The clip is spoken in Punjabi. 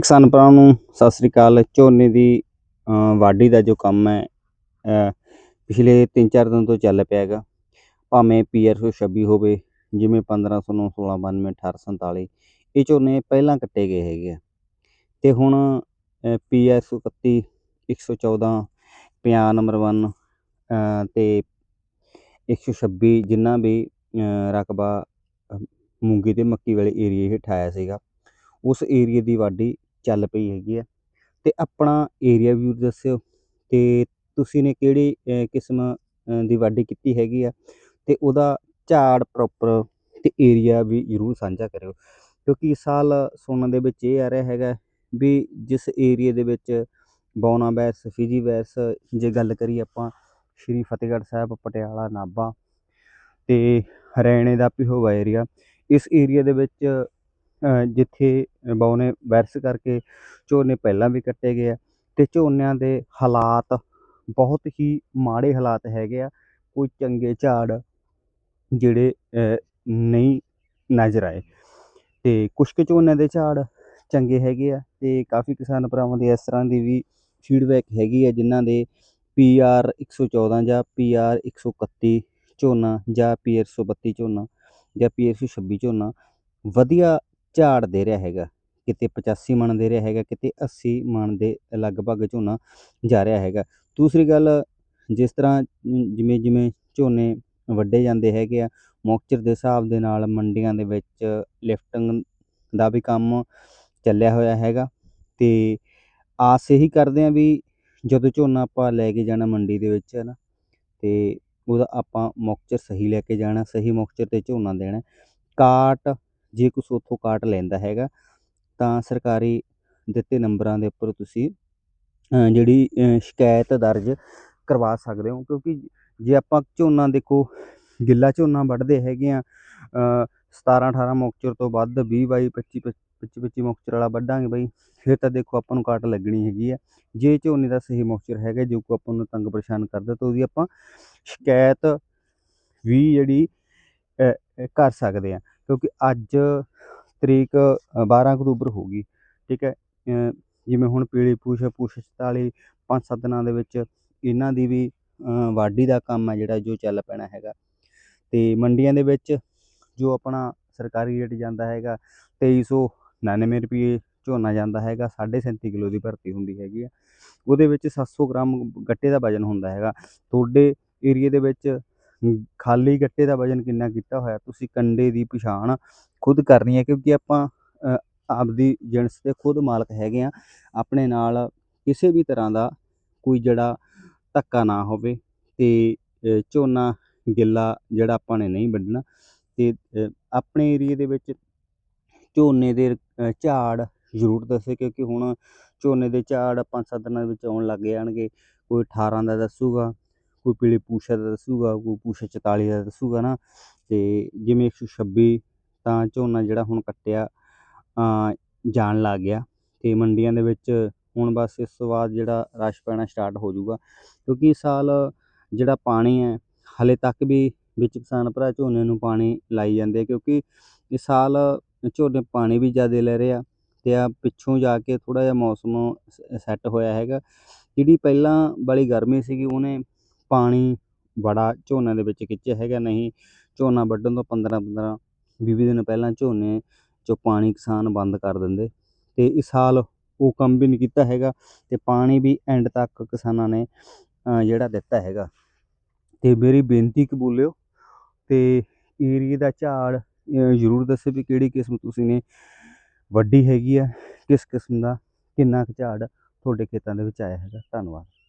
ਕਿਸਾਨ ਭਰਾਵਾਂ ਨੂੰ ਸਤਿ ਸ੍ਰੀ ਅਕਾਲ। ਝੋਨੇ ਦੀ ਵਾਢੀ ਦਾ ਜੋ ਕੰਮ ਹੈ ਪਿਛਲੇ 3-4 ਦਿਨ ਤੋਂ ਚੱਲ ਪਿਆ ਹੈਗਾ। ਭਾਵੇਂ ਪੀਆਰ 126 ਹੋਵੇ, ਜਿਵੇਂ 1509 1692 1847 ਇਹ ਝੋਨੇ ਪਹਿਲਾਂ ਕੱਟੇ ਗਏ ਹੈਗੇ ਆ। ਤੇ ਹੁਣ ਪੀਆਰ 131 114 50 ਨੰਬਰ 1 ਤੇ 126 ਜਿੰਨਾ ਵੀ ਰਕਬਾ ਮੂੰਗੀ ਤੇ ਮੱਕੀ ਵਾਲੇ ਏਰੀਏ ਹੇਠ ਆਇਆ ਸੀਗਾ, ਉਸ ਏਰੀਏ ਦੀ ਵਾਢੀ ਚੱਲ ਪਈ ਹੈਗੀ ਆ। ਅਤੇ ਆਪਣਾ ਏਰੀਆ ਵੀ ਦੱਸਿਓ। ਅਤੇ ਤੁਸੀਂ ਨੇ ਕਿਹੜੀ ਕਿਸਮ ਦੀ ਵਾਢੀ ਕੀਤੀ ਹੈਗੀ ਆ? ਅਤੇ ਉਹਦਾ ਝਾੜ ਪ੍ਰੋਪਰ ਅਤੇ ਏਰੀਆ ਵੀ ਜ਼ਰੂਰ ਸਾਂਝਾ ਕਰਿਓ। ਕਿਉਂਕਿ ਇਸ ਸਾਲ ਸੁਣਨ ਦੇ ਵਿੱਚ ਇਹ ਆ ਰਿਹਾ ਹੈਗਾ ਵੀ ਜਿਸ ਏਰੀਏ ਦੇ ਵਿੱਚ ਬੌਨਾ ਬੈਰਸ ਫਿਜੀ ਬੈਰਸ ਜੇ ਗੱਲ ਕਰੀਏ ਆਪਾਂ ਸ਼੍ਰੀ ਫਤਿਹਗੜ੍ਹ ਸਾਹਿਬ, ਪਟਿਆਲਾ, ਨਾਭਾ ਅਤੇ ਹਰਿਆਣੇ ਦਾ ਪਿਹੋਵਾ ਏਰੀਆ ਇਸ ਏਰੀਏ ਦੇ ਵਿੱਚ ਜਿੱਥੇ ਬੌਨੇ ਵਾਇਰਸ ਕਰਕੇ ਝੋਨੇ ਪਹਿਲਾਂ ਵੀ ਕੱਟੇ ਗਏ ਆ ਅਤੇ ਝੋਨਿਆਂ ਦੇ ਹਾਲਾਤ ਬਹੁਤ ਹੀ ਮਾੜੇ ਹਾਲਾਤ ਹੈਗੇ ਆ, ਕੋਈ ਚੰਗੇ ਝਾੜ ਜਿਹੜੇ ਨਹੀਂ ਨਜ਼ਰ ਆਏ। ਅਤੇ ਕੁਛ ਕੁ ਝੋਨਿਆਂ ਦੇ ਝਾੜ ਚੰਗੇ ਹੈਗੇ ਆ ਅਤੇ ਕਾਫੀ ਕਿਸਾਨ ਭਰਾਵਾਂ ਦੀ ਇਸ ਤਰ੍ਹਾਂ ਦੀ ਵੀ ਫੀਡਬੈਕ ਹੈਗੀ ਆ ਜਿਨ੍ਹਾਂ ਦੇ ਪੀ ਆਰ ਇੱਕ ਸੌ ਚੌਦਾਂ ਜਾਂ ਪੀ ਆਰ ਇੱਕ ਸੌ ਇਕੱਤੀ ਝੋਨਾ ਜਾਂ ਪੀ ਐੱਫ ਸੌ ਬੱਤੀ ਝੋਨਾ ਜਾਂ ਪੀ ਐੱਫ ਸੌ ਛੱਬੀ ਝੋਨਾ ਵਧੀਆ ਝਾੜ ਦੇ ਰਿਹਾ ਹੈਗਾ, ਕਿਤੇ 85 ਮਣ ਦੇ ਰਿਹਾ ਹੈਗਾ, ਕਿਤੇ 80 ਮਣ ਦੇ ਲਗਭਗ ਝੋਨਾ ਜਾ ਰਿਹਾ ਹੈਗਾ। ਦੂਸਰੀ ਗੱਲ, ਜਿਸ ਤਰ੍ਹਾਂ ਜਿਵੇਂ ਜਿਵੇਂ ਝੋਨੇ ਵੱਡੇ ਜਾਂਦੇ ਹੈਗੇ ਆ, ਮੌਕਚਰ ਦੇ ਹਿਸਾਬ ਦੇ ਨਾਲ ਮੰਡੀਆਂ ਦੇ ਵਿੱਚ ਲਿਫਟਿੰਗ ਦਾ ਵੀ ਕੰਮ ਚੱਲਿਆ ਹੋਇਆ ਹੈਗਾ ਤੇ ਆਸ ਇਹੀ ਕਰਦੇ ਆ ਵੀ ਜਦੋਂ ਝੋਨਾ ਆਪਾਂ ਲੈ ਕੇ ਜਾਣਾ ਮੰਡੀ ਦੇ ਵਿੱਚ ਹੈ ਨਾ ਤੇ ਉਹਦਾ ਆਪਾਂ ਮੌਕਚਰ ਸਹੀ ਲੈ ਕੇ ਜਾਣਾ, ਸਹੀ ਮੌਕਚਰ ਤੇ ਝੋਨਾ ਦੇਣਾ। ਕਾਟ ਜੇ ਕੁਛ ਉੱਥੋਂ ਕਾਟ ਲੈਂਦਾ ਹੈਗਾ, ਤਾਂ ਸਰਕਾਰੀ ਦਿੱਤੇ ਨੰਬਰਾਂ ਦੇ ਉੱਪਰ ਤੁਸੀਂ ਜਿਹੜੀ ਸ਼ਿਕਾਇਤ ਦਰਜ ਕਰਵਾ ਸਕਦੇ ਹੋ, ਕਿਉਂਕਿ ਜੇ ਆਪਾਂ ਝੋਨਾ ਦੇਖੋ, ਗਿੱਲਾ ਝੋਨਾ ਵੱਢਦੇ ਹੈਗੇ ਆ 17 18 ਮੌਕਚਰ ਤੋਂ ਵੱਧ 20 ਬਾਈ 25 25 25 ਮੌਕਚਰ ਵਾਲਾ ਵੱਢਾਂਗੇ ਬਈ, ਫਿਰ ਤਾਂ ਦੇਖੋ ਆਪਾਂ ਨੂੰ ਕਾਟ ਲੱਗਣੀ ਹੈਗੀ ਆ। ਜੇ ਝੋਨੇ ਦਾ ਸਹੀ ਮੌਕਚਰ ਹੈਗਾ, ਜੋ ਕੋ ਆਪਾਂ ਨੂੰ ਤੰਗ ਪਰੇਸ਼ਾਨ ਕਰਦਾ, ਤਾਂ ਉਹਦੀ ਆਪਾਂ ਸ਼ਿਕਾਇਤ ਵੀ ਜਿਹੜੀ ਕਰ ਸਕਦੇ ਆ ਕਿਉਂਕਿ ਅੱਜ ਤਰੀਕ ਬਾਰ੍ਹਾਂ ਅਕਤੂਬਰ ਹੋ ਗਈ, ਠੀਕ ਹੈ? ਜਿਵੇਂ ਹੁਣ ਪੀਲੀ ਪੂਛ ਪੂਛ 44 ਪੰਜ ਸੱਤ ਦਿਨਾਂ ਦੇ ਵਿੱਚ ਇਹਨਾਂ ਦੀ ਵੀ ਵਾਢੀ ਦਾ ਕੰਮ ਹੈ ਜਿਹੜਾ ਜੋ ਚੱਲ ਪੈਣਾ ਹੈਗਾ। ਅਤੇ ਮੰਡੀਆਂ ਦੇ ਵਿੱਚ ਜੋ ਆਪਣਾ ਸਰਕਾਰੀ ਰੇਟ ਜਾਂਦਾ ਹੈਗਾ 2399 ਰੁਪਏ ਝੋਨਾ ਜਾਂਦਾ ਹੈਗਾ 37.5 ਕਿਲੋ ਦੀ ਭਰਤੀ ਹੁੰਦੀ ਹੈਗੀ ਆ। ਉਹਦੇ ਵਿੱਚ 700 ਗ੍ਰਾਮ ਗੱਟੇ ਦਾ ਵਜਨ ਹੁੰਦਾ ਹੈਗਾ। ਤੁਹਾਡੇ ਏਰੀਏ ਦੇ ਵਿੱਚ ਖਾਲੀ ਗੱਟੇ ਦਾ ਵਜਨ ਕਿੰਨਾ ਕੀਤਾ ਹੋਇਆ, ਤੁਸੀਂ ਕੰਡੇ ਦੀ ਪਛਾਣ ਖੁਦ ਕਰਨੀ ਹੈ, ਕਿਉਂਕਿ ਆਪਾਂ ਆਪਦੀ ਜਿਣਸ ਦੇ ਖੁਦ ਮਾਲਕ ਹੈਗੇ ਆ ਆਪਣੇ ਨਾਲ ਕਿਸੇ ਵੀ ਤਰ੍ਹਾਂ ਦਾ ਕੋਈ ਜਿਹੜਾ ਧੱਕਾ ਨਾ ਹੋਵੇ ਤੇ ਝੋਨਾ, ਗਿੱਲਾ ਜਿਹੜਾ ਆਪਾਂ ਨੇ ਨਹੀਂ ਵੱਢਣਾ ਤੇ ਆਪਣੇ ਏਰੀਏ ਦੇ ਵਿੱਚ ਝੋਨੇ ਦੇ ਝਾੜ ਜ਼ਰੂਰ ਦੱਸੇ, ਕਿਉਂਕਿ ਹੁਣ ਝੋਨੇ ਦੇ ਝਾੜ ਪੰਜ ਸੱਤ ਦਿਨਾਂ ਵਿੱਚ ਆਉਣ ਲੱਗ ਜਾਣਗੇ, ਕੋਈ 18 ਦਾ ਦੱਸੂਗਾ। ਕੋਈ ਪੀਲੇ ਪੂਸ਼ਾ ਦਾ ਦੱਸੂਗਾ, ਕੋਈ ਪੂਸ਼ਾ 44 ਦਾ ਦੱਸੂਗਾ ਨਾ, ਤੇ ਜਿਵੇਂ 126 ਤਾਂ ਝੋਨਾ ਜਿਹੜਾ ਹੁਣ ਕੱਟਿਆ ਜਾਣ ਲੱਗ ਗਿਆ, ਤੇ ਮੰਡੀਆਂ ਦੇ ਵਿੱਚ ਹੁਣ ਬਸ ਇਸ ਤੋਂ ਬਾਅਦ ਜਿਹੜਾ ਰਸ਼ ਪੈਣਾ ਸਟਾਰਟ ਹੋ ਜਾਊਗਾ, ਕਿਉਂਕਿ ਇਸ ਸਾਲ ਜਿਹੜਾ ਪਾਣੀ ਹੈ, ਹਲੇ ਤੱਕ ਵੀ ਵਿੱਚ ਕਿਸਾਨ ਭਰਾ ਝੋਨੇ ਨੂੰ ਪਾਣੀ ਲਾਈ ਜਾਂਦੇ ਕਿਉਂਕਿ ਇਸ ਸਾਲ ਝੋਨੇ ਪਾਣੀ ਵੀ ਜ਼ਿਆਦਾ ਲੈ ਰਹੇ ਆ, ਤੇ ਆ ਪਿੱਛੋਂ ਜਾ ਕੇ ਥੋੜਾ ਜਿਹਾ ਮੌਸਮ ਸੈੱਟ ਹੋਇਆ ਹੈਗਾ, ਜਿਹੜੀ ਪਹਿਲਾਂ ਵਾਲੀ ਗਰਮੀ ਸੀਗੀ, ਉਹਨੇ ਪਾਣੀ ਬੜਾ ਝੋਨੇ ਦੇ ਵਿੱਚ ਖਿੱਚਿਆ ਹੈਗਾ, ਨਹੀਂ ਝੋਨਾ ਵੱਢਣ ਤੋਂ 15 15 ਵੀਹ ਵੀਹ ਦਿਨ ਪਹਿਲਾਂ ਝੋਨੇ 'ਚੋਂ ਪਾਣੀ ਕਿਸਾਨ ਬੰਦ ਕਰ ਦਿੰਦੇ ਅਤੇ ਇਸ ਸਾਲ ਉਹ ਕੰਮ ਵੀ ਨਹੀਂ ਕੀਤਾ ਹੈਗਾ ਅਤੇ ਪਾਣੀ ਵੀ ਐਂਡ ਤੱਕ ਕਿਸਾਨਾਂ ਨੇ ਜਿਹੜਾ ਦਿੱਤਾ ਹੈਗਾ। ਅਤੇ ਮੇਰੀ ਬੇਨਤੀ ਕਬੂਲਿਓ ਅਤੇ ਏਰੀਏ ਦਾ ਝਾੜ ਜ਼ਰੂਰ ਦੱਸੇ ਵੀ ਕਿਹੜੀ ਕਿਸਮ ਤੁਸੀਂ ਨੇ ਵੱਡੀ ਹੈਗੀ ਆ, ਕਿਸ ਕਿਸਮ ਦਾ, ਕਿੰਨਾ ਕੁ ਝਾੜ ਤੁਹਾਡੇ ਖੇਤਾਂ ਦੇ ਵਿੱਚ ਆਇਆ ਹੈਗਾ। ਧੰਨਵਾਦ।